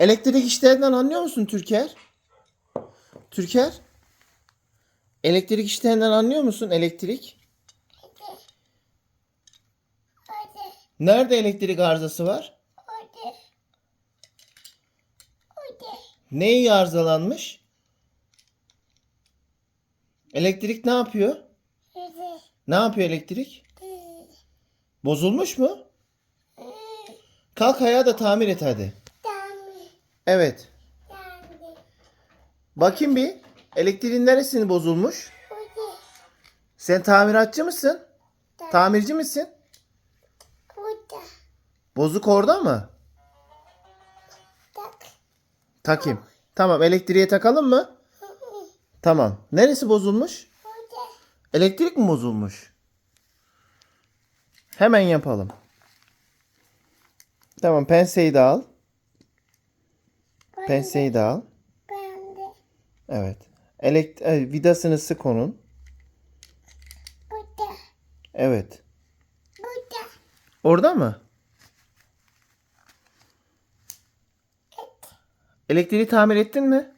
Elektrik işlerinden anlıyor musun Türker? Türker? Elektrik işlerinden anlıyor musun elektrik? Hadi. Nerede elektrik arızası var? Hadi. Hadi. Neyi arızalanmış? Elektrik ne yapıyor? Hadi. Ne yapıyor elektrik? Bozulmuş mu? Kalk ayağa da tamir et hadi. Tamam. Evet. Tamam. Bakayım bir. Elektriğin neresini bozulmuş? Hadi. Sen tamiratçı mısın? Tamirci misin? Burada. Bozuk orada mı? Tak. Takayım. Tamam elektriğe takalım mı? Tamam. Neresi bozulmuş? Burada. Elektrik mi bozulmuş? Hemen yapalım. Tamam penseyi de al. Penseyi de al. Ben de. Evet. Elekt e, vidasını sık onun. Burada. Evet. Burada. Orada mı? Elektriği tamir ettin mi?